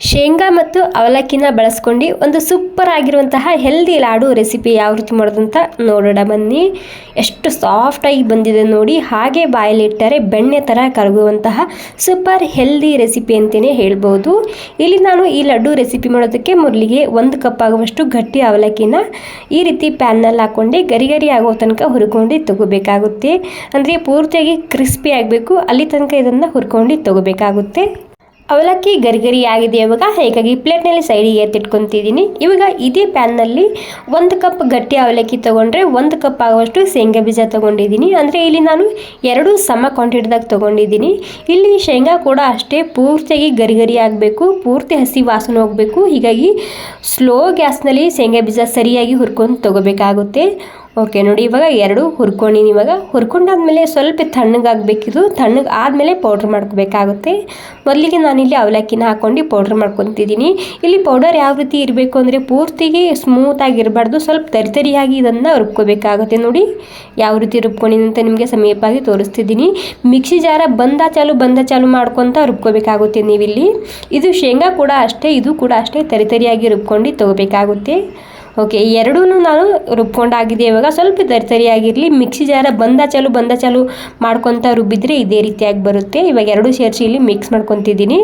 ಶೇಂಗಾ ಮತ್ತು ಅವಲಕ್ಕಿನ ಬಳಸ್ಕೊಂಡು ಒಂದು ಸೂಪರ್ ಆಗಿರುವಂತಹ ಹೆಲ್ದಿ ಲಾಡು ರೆಸಿಪಿ ಯಾವ ರೀತಿ ಮಾಡೋದಂತ ನೋಡೋಣ ಬನ್ನಿ. ಎಷ್ಟು ಸಾಫ್ಟಾಗಿ ಬಂದಿದೆ ನೋಡಿ. ಹಾಗೆ ಬಾಯಲ್ಲಿಟ್ಟರೆ ಬೆಣ್ಣೆ ಥರ ಕರಗುವಂತಹ ಸೂಪರ್ ಹೆಲ್ದಿ ರೆಸಿಪಿ ಅಂತಲೇ ಹೇಳ್ಬೋದು. ಇಲ್ಲಿ ನಾನು ಈ ಲಡ್ಡು ರೆಸಿಪಿ ಮಾಡೋದಕ್ಕೆ ಮೊದಲಿಗೆ ಒಂದು ಕಪ್ ಆಗುವಷ್ಟು ಗಟ್ಟಿ ಅವಲಕ್ಕಿನ ಈ ರೀತಿ ಪ್ಯಾನ್ನಲ್ಲಿ ಹಾಕ್ಕೊಂಡು ಗರಿ ಗರಿ ಆಗೋ ತನಕ ಹುರ್ಕೊಂಡು ತಗೋಬೇಕಾಗುತ್ತೆ. ಅಂದರೆ ಪೂರ್ತಿಯಾಗಿ ಕ್ರಿಸ್ಪಿ ಆಗಬೇಕು. ಅಲ್ಲಿ ತನಕ ಇದನ್ನು ಹುರ್ಕೊಂಡು ತಗೋಬೇಕಾಗುತ್ತೆ. ಅವಲಕ್ಕಿ ಗರಿಗರಿಯಾಗಿದೆ ಇವಾಗ. ಹೀಗಾಗಿ ಪ್ಲೇಟ್ನಲ್ಲಿ ಸೈಡಿಗೆ ಎತ್ತಿಟ್ಕೊತಿದ್ದೀನಿ. ಇವಾಗ ಇದೇ ಪ್ಯಾನ್ನಲ್ಲಿ ಒಂದು ಕಪ್ ಗಟ್ಟಿ ಅವಲಕ್ಕಿ ತೊಗೊಂಡ್ರೆ ಒಂದು ಕಪ್ ಆಗುವಷ್ಟು ಶೇಂಗಾ ಬೀಜ ತೊಗೊಂಡಿದ್ದೀನಿ. ಅಂದರೆ ಇಲ್ಲಿ ನಾನು ಎರಡು ಸಮ ಕ್ವಾಂಟಿಟಿದಾಗ ತೊಗೊಂಡಿದ್ದೀನಿ. ಇಲ್ಲಿ ಶೇಂಗಾ ಕೂಡ ಅಷ್ಟೇ ಪೂರ್ತಿಯಾಗಿ ಗರಿಗರಿ ಆಗಬೇಕು, ಪೂರ್ತಿ ಹಸಿ ವಾಸನೆ ಹೋಗಬೇಕು. ಹೀಗಾಗಿ ಸ್ಲೋ ಗ್ಯಾಸ್ನಲ್ಲಿ ಶೇಂಗಾ ಬೀಜ ಸರಿಯಾಗಿ ಹುರ್ಕೊಂಡು ತೊಗೋಬೇಕಾಗುತ್ತೆ. ಓಕೆ ನೋಡಿ, ಇವಾಗ ಎರಡು ಹುರ್ಕೊಂಡಿನಿ ಇವಾಗ ಹುರ್ಕೊಂಡಾದ್ಮೇಲೆ ಸ್ವಲ್ಪ ತಣ್ಣಗಾಗಬೇಕಿದು ತಣ್ಣಗೆ ಆದಮೇಲೆ ಪೌಡ್ರ್ ಮಾಡ್ಕೋಬೇಕಾಗುತ್ತೆ. ಮೊದಲಿಗೆ ನಾನಿಲ್ಲಿ ಅವಲಕ್ಕಿನ ಹಾಕ್ಕೊಂಡು ಪೌಡ್ರ್ ಮಾಡ್ಕೊತಿದ್ದೀನಿ. ಇಲ್ಲಿ ಪೌಡರ್ ಯಾವ ರೀತಿ ಇರಬೇಕು ಅಂದರೆ ಪೂರ್ತಿಗೆ ಸ್ಮೂತಾಗಿ ಇರಬಾರ್ದು ಸ್ವಲ್ಪ ತರಿತರಿಯಾಗಿ ಇದನ್ನು ರುಬ್ಕೋಬೇಕಾಗುತ್ತೆ. ನೋಡಿ, ಯಾವ ರೀತಿ ರುಬ್ಕೊಂಡಿದ್ದೀನಿ ಅಂತ ನಿಮಗೆ ಸಮೀಪವಾಗಿ ತೋರಿಸ್ತಿದ್ದೀನಿ. ಮಿಕ್ಸಿ ಜಾರ ಬಂದ ಚಾಲು ಬಂದ ಚಾಲು ಮಾಡ್ಕೊತ ರುಬ್ಕೋಬೇಕಾಗುತ್ತೆ ನೀವಿಲ್ಲಿ. ಇದು ಶೇಂಗಾ ಕೂಡ ಅಷ್ಟೇ, ಇದು ಕೂಡ ಅಷ್ಟೇ ತರಿತರಿಯಾಗಿ ರುಬ್ಕೊಂಡು ತೊಗೋಬೇಕಾಗುತ್ತೆ. ಓಕೆ ಎರಡೂ ನಾನು ರುಬ್ಕೊಂಡಾಗಿದೆ ಇವಾಗ. ಸ್ವಲ್ಪ ತರಿತರಿಯಾಗಿರಲಿ ಮಿಕ್ಸಿ ಜಾರ ಬಂದ ಚಾಲು ಬಂದ ಚಾಲು ಮಾಡ್ಕೊತ ರುಬ್ಬಿದ್ರೆ ಇದೇ ರೀತಿಯಾಗಿ ಬರುತ್ತೆ. ಇವಾಗ ಎರಡು ಸೇರಿಸಿ ಇಲ್ಲಿ ಮಿಕ್ಸ್ ಮಾಡ್ಕೊತಿದ್ದೀನಿ.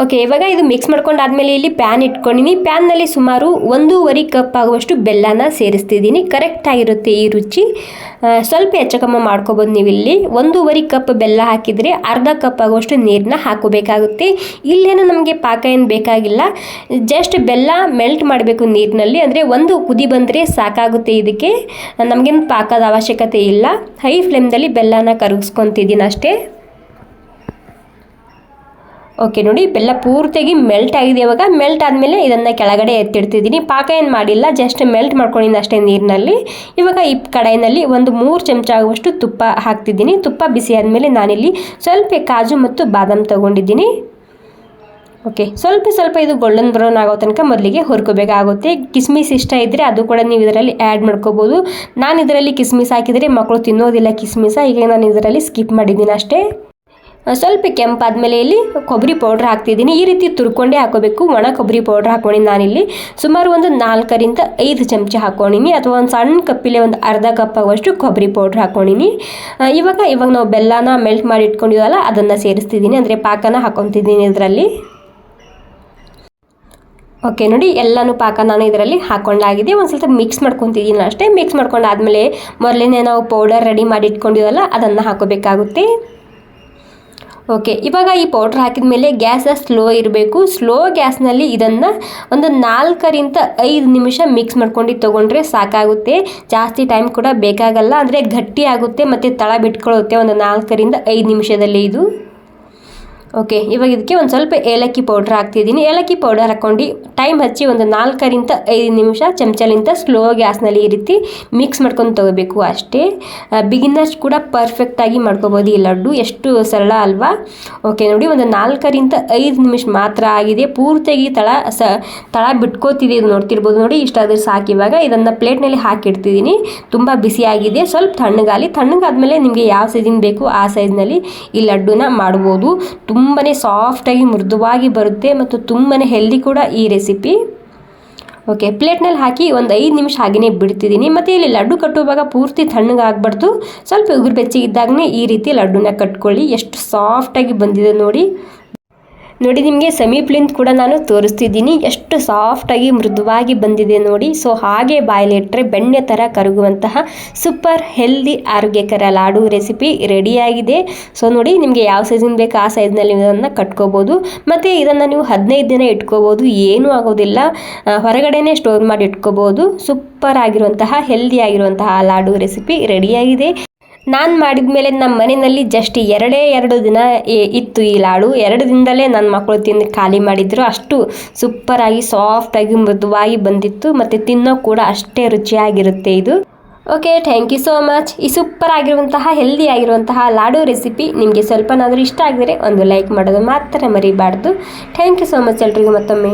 ಓಕೆ ಇವಾಗ ಇದು ಮಿಕ್ಸ್ ಮಾಡ್ಕೊಂಡಾದ್ಮೇಲೆ ಇಲ್ಲಿ ಪ್ಯಾನ್ ಇಟ್ಕೊಂಡಿನಿ. ಪ್ಯಾನ್ನಲ್ಲಿ ಸುಮಾರು ಒಂದೂವರೆ ಕಪ್ ಆಗುವಷ್ಟು ಬೆಲ್ಲನ ಸೇರಿಸ್ತಿದ್ದೀನಿ. ಕರೆಕ್ಟ್ ಆಗಿರುತ್ತೆ ಈ ರುಚಿ. ಸ್ವಲ್ಪ ಹೆಚ್ಚು ಕಮ್ಮಿ ಮಾಡ್ಕೊಬೋದು ನೀವು ಇಲ್ಲಿ ಒಂದೂವರೆ ಕಪ್ ಬೆಲ್ಲ ಹಾಕಿದರೆ ಅರ್ಧ ಕಪ್ ಆಗುವಷ್ಟು ನೀರನ್ನ ಹಾಕೋಬೇಕಾಗುತ್ತೆ. ಇಲ್ಲೇನು ನಮಗೆ ಪಾಕ ಏನು ಬೇಕಾಗಿಲ್ಲ. ಜಸ್ಟ್ ಬೆಲ್ಲ ಮೆಲ್ಟ್ ಮಾಡಬೇಕು ನೀರಿನಲ್ಲಿ. ಅಂದರೆ ಒಂದು ಕುದಿ ಬಂದರೆ ಸಾಕಾಗುತ್ತೆ ಇದಕ್ಕೆ. ನಮಗೇನು ಪಾಕದ ಅವಶ್ಯಕತೆ ಇಲ್ಲ. ಹೈ ಫ್ಲೇಮ್ದಲ್ಲಿ ಬೆಲ್ಲನ ಕರಗಿಸ್ಕೊತಿದ್ದೀನಿ ಅಷ್ಟೇ ಓಕೆ ನೋಡಿ, ಬೆಲ್ಲ ಪೂರ್ತಿಯಾಗಿ ಮೆಲ್ಟ್ ಆಗಿದೆ ಇವಾಗ. ಮೆಲ್ಟ್ ಆದಮೇಲೆ ಇದನ್ನು ಕೆಳಗಡೆ ಎತ್ತಿಡ್ತಿದ್ದೀನಿ. ಪಾಕ ಏನು ಮಾಡಿಲ್ಲ ಜಸ್ಟ್ ಮೆಲ್ಟ್ ಮಾಡ್ಕೊಂಡಿದ್ದೀನಿ ಅಷ್ಟೇ ನೀರಿನಲ್ಲಿ. ಇವಾಗ ಈ ಕಡಾಯಿನಲ್ಲಿ ಒಂದು ಮೂರು ಚಮಚ ಆಗುವಷ್ಟು ತುಪ್ಪ ಹಾಕ್ತಿದ್ದೀನಿ. ತುಪ್ಪ ಬಿಸಿ ಆದಮೇಲೆ ನಾನಿಲ್ಲಿ ಸ್ವಲ್ಪ ಕಾಜು ಮತ್ತು ಬಾದಾಮ್ ತೊಗೊಂಡಿದ್ದೀನಿ. ಓಕೆ ಸ್ವಲ್ಪ ಸ್ವಲ್ಪ ಇದು ಗೋಲ್ಡನ್ ಬ್ರೌನ್ ಆಗೋ ತನಕ ಮೊದಲಿಗೆ ಹುರ್ಕೋಬೇಕಾಗುತ್ತೆ ಕಿಸ್ಮಿಸ್ ಇಷ್ಟ ಇದ್ದರೆ ಅದು ಕೂಡ ನೀವು ಇದರಲ್ಲಿ ಆ್ಯಡ್ ಮಾಡ್ಕೋಬೋದು. ನಾನು ಇದರಲ್ಲಿ ಕಿಸ್ಮಿಸ್ ಹಾಕಿದರೆ ಮಕ್ಕಳು ತಿನ್ನೋದಿಲ್ಲ ಕಿಸ್ಮಿಸ. ಈಗ ನಾನು ಇದರಲ್ಲಿ ಸ್ಕಿಪ್ ಮಾಡಿದ್ದೀನಿ ಅಷ್ಟೇ. ಸ್ವಲ್ಪ ಕೆಂಪಾದ್ಮೇಲೆ ಇಲ್ಲಿ ಕೊಬ್ಬರಿ ಪೌಡ್ರ್ ಹಾಕ್ತಿದ್ದೀನಿ. ಈ ರೀತಿ ತುರ್ಕೊಂಡೇ ಹಾಕೋಬೇಕು. ಒಣ ಕೊಬ್ಬರಿ ಪೌಡ್ರ್ ಹಾಕ್ಕೊಂಡು ನಾನಿಲ್ಲಿ. ಸುಮಾರು ಒಂದು ನಾಲ್ಕರಿಂದ ಐದು ಚಮಚ ಹಾಕೊಂಡಿನಿ ಅಥವಾ ಒಂದು ಸಣ್ಣ ಕಪ್ಪಿಲೆ ಒಂದು ಅರ್ಧ ಕಪ್ ಆಗುವಷ್ಟು ಕೊಬ್ಬರಿ ಪೌಡ್ರ್ ಹಾಕೊಂಡಿನಿ ಇವಾಗ ಇವಾಗ ನಾವು ಬೆಲ್ಲನ ಮೆಲ್ಟ್ ಮಾಡಿ ಇಟ್ಕೊಂಡಿವಲ್ಲ ಅದನ್ನು ಸೇರಿಸ್ತಿದ್ದೀನಿ. ಅಂದರೆ ಪಾಕನ ಹಾಕೊತಿದ್ದೀನಿ ಇದರಲ್ಲಿ. ಓಕೆ, ನೋಡಿ, ಎಲ್ಲನೂ ಪಾಕ ನಾನು ಇದರಲ್ಲಿ ಹಾಕೊಂಡಾಗಿದೆ. ಒಂದು ಸ್ವಲ್ಪ ಮಿಕ್ಸ್ ಮಾಡ್ಕೊತಿದ್ದೀನಿ ಅಷ್ಟೇ. ಮಿಕ್ಸ್ ಮಾಡ್ಕೊಂಡಾದ್ಮೇಲೆ ಮೊದಲನೇ ನಾವು ಪೌಡರ್ ರೆಡಿ ಮಾಡಿ ಇಟ್ಕೊಂಡಿವಲ್ಲ ಅದನ್ನು ಹಾಕೋಬೇಕಾಗುತ್ತೆ. ಓಕೆ ಇವಾಗ ಈ ಪೌಡ್ರ್ ಹಾಕಿದ ಮೇಲೆ ಗ್ಯಾಸ ಸ್ಲೋ ಇರಬೇಕು. ಸ್ಲೋ ಗ್ಯಾಸ್ನಲ್ಲಿ ಇದನ್ನು ಒಂದು ನಾಲ್ಕರಿಂದ ಐದು ನಿಮಿಷ ಮಿಕ್ಸ್ ಮಾಡ್ಕೊಂಡು ತೊಗೊಂಡ್ರೆ ಸಾಕಾಗುತ್ತೆ. ಜಾಸ್ತಿ ಟೈಮ್ ಕೂಡ ಬೇಕಾಗಲ್ಲ. ಅಂದರೆ ಗಟ್ಟಿ ಆಗುತ್ತೆ ಮತ್ತು ತಳ ಬಿಟ್ಕೊಳ್ಳುತ್ತೆ ಒಂದು ನಾಲ್ಕರಿಂದ ಐದು ನಿಮಿಷದಲ್ಲಿ ಇದು. ಓಕೆ ಇವಾಗ ಇದಕ್ಕೆ ಒಂದು ಸ್ವಲ್ಪ ಏಲಕ್ಕಿ ಪೌಡ್ರ್ ಹಾಕ್ತಿದ್ದೀನಿ. ಏಲಕ್ಕಿ ಪೌಡರ್ ಹಾಕ್ಕೊಂಡು ಟೈಮ್ ಹಚ್ಚಿ ಒಂದು ನಾಲ್ಕರಿಂದ ಐದು ನಿಮಿಷ ಚಮಚಲಿಂದ ಸ್ಲೋ ಗ್ಯಾಸ್ನಲ್ಲಿ ಈ ರೀತಿ ಮಿಕ್ಸ್ ಮಾಡ್ಕೊಂಡು ತೊಗೋಬೇಕು ಅಷ್ಟೇ. ಬಿಗಿನರ್ಸ್ ಕೂಡ ಪರ್ಫೆಕ್ಟಾಗಿ ಮಾಡ್ಕೋಬೋದು ಈ ಲಡ್ಡು. ಎಷ್ಟು ಸರಳ ಅಲ್ವಾ? ಓಕೆ ನೋಡಿ ಒಂದು ನಾಲ್ಕರಿಂದ ಐದು ನಿಮಿಷ ಮಾತ್ರ ಆಗಿದೆ. ಪೂರ್ತಿಯಾಗಿ ತಳ ಸ, ತಳ ಬಿಟ್ಕೋತಿದೆ ಇದು ನೋಡ್ತಿರ್ಬೋದು. ನೋಡಿ ಇಷ್ಟಾದ್ರೆ ಸಾಕು. ಇವಾಗ ಇದನ್ನು ಪ್ಲೇಟ್ನಲ್ಲಿ ಹಾಕಿಡ್ತಿದ್ದೀನಿ. ತುಂಬ ಬಿಸಿಯಾಗಿದೆ ಸ್ವಲ್ಪ ತಣ್ಣಗಾಲಿ ತಣ್ಣಗಾದ್ಮೇಲೆ ನಿಮಗೆ ಯಾವ ಸೈಜಿನ ಬೇಕು ಆ ಸೈಜ್ನಲ್ಲಿ ಈ ಲಡ್ಡುನ ಮಾಡ್ಬೋದು. ತುಂಬ ತುಂಬಾ ಸಾಫ್ಟಾಗಿ ಮೃದುವಾಗಿ ಬರುತ್ತೆ ಮತ್ತು ತುಂಬಾ ಹೆಲ್ದಿ ಕೂಡ ಈ ರೆಸಿಪಿ ಓಕೆ ಪ್ಲೇಟ್ನಲ್ಲಿ ಹಾಕಿ ಒಂದು ಐದು ನಿಮಿಷ ಹಾಗೆಯೇ ಬಿಡ್ತಿದ್ದೀನಿ. ಮತ್ತು ಇಲ್ಲಿ ಲಡ್ಡು ಕಟ್ಟುವಾಗ ಪೂರ್ತಿ ತಣ್ಣಗಾಗ್ಬಾರ್ದು. ಸ್ವಲ್ಪ ಉಗುರು ಬೆಚ್ಚಗಿದ್ದಾಗಲೇ ಈ ರೀತಿ ಲಡ್ಡುನ ಕಟ್ಕೊಳ್ಳಿ. ಎಷ್ಟು ಸಾಫ್ಟಾಗಿ ಬಂದಿದೆ ನೋಡಿ. ನೋಡಿ, ನಿಮಗೆ ಸಮೀಪ್ಲಿಂದ ಕೂಡ ನಾನು ತೋರಿಸ್ತಿದ್ದೀನಿ. ಎಷ್ಟು ಸಾಫ್ಟಾಗಿ ಮೃದುವಾಗಿ ಬಂದಿದೆ ನೋಡಿ. ಸೊ ಹಾಗೆ ಬಾಯಲಿಟ್ಟರೆ ಬೆಣ್ಣೆ ಥರ ಕರಗುವಂತಹ ಸೂಪರ್ ಹೆಲ್ದಿ ಆರೋಗ್ಯಕರ ಲಾಡು ರೆಸಿಪಿ ರೆಡಿಯಾಗಿದೆ ಸೊ ನೋಡಿ, ನಿಮಗೆ ಯಾವ ಸೈಜಿನ ಬೇಕು ಆ ಸೈಜ್ನಲ್ಲಿ ಇದನ್ನು ಕಟ್ಕೋಬೋದು. ಮತ್ತು ಇದನ್ನು ನೀವು ಹದಿನೈದು ದಿನ ಇಟ್ಕೋಬೋದು. ಏನೂ ಆಗೋದಿಲ್ಲ. ಹೊರಗಡೆನೇ ಸ್ಟೋರ್ ಮಾಡಿ ಇಟ್ಕೋಬೋದು. ಸೂಪರ್ ಆಗಿರುವಂತಹ ಹೆಲ್ದಿ ಆಗಿರುವಂತಹ ಲಾಡು ರೆಸಿಪಿ ರೆಡಿಯಾಗಿದೆ ನಾನು ಮಾಡಿದ ಮೇಲೆ ನಮ್ಮ ಮನೆಯಲ್ಲಿ ಜಸ್ಟ್ ಎರಡೇ ಎರಡು ದಿನ ಇತ್ತು ಈ ಲಾಡು. ಎರಡು ದಿನದಲ್ಲೇ ನನ್ನ ಮಕ್ಕಳು ತಿಂದು ಖಾಲಿ ಮಾಡಿದ್ರು. ಅಷ್ಟು ಸೂಪರಾಗಿ ಸಾಫ್ಟಾಗಿ ಮೃದುವಾಗಿ ಬಂದಿತ್ತು. ಮತ್ತು ತಿನ್ನೋ ಕೂಡ ಅಷ್ಟೇ ರುಚಿಯಾಗಿರುತ್ತೆ ಇದು. Okay thank you so much ಈ ಸೂಪರ್ ಆಗಿರುವಂತಹ ಹೆಲ್ದಿ ಆಗಿರುವಂತಹ ಲಾಡು ರೆಸಿಪಿ ನಿಮಗೆ ಸ್ವಲ್ಪನಾದರೂ ಇಷ್ಟ ಆಗಿದರೆ ಒಂದು ಲೈಕ್ ಮಾಡೋದು ಮಾತ್ರ ಮರಿಬಾರ್ದು. ಥ್ಯಾಂಕ್ ಯು ಸೋ ಮಚ್ ಎಲ್ರಿಗೂ ಮತ್ತೊಮ್ಮೆ.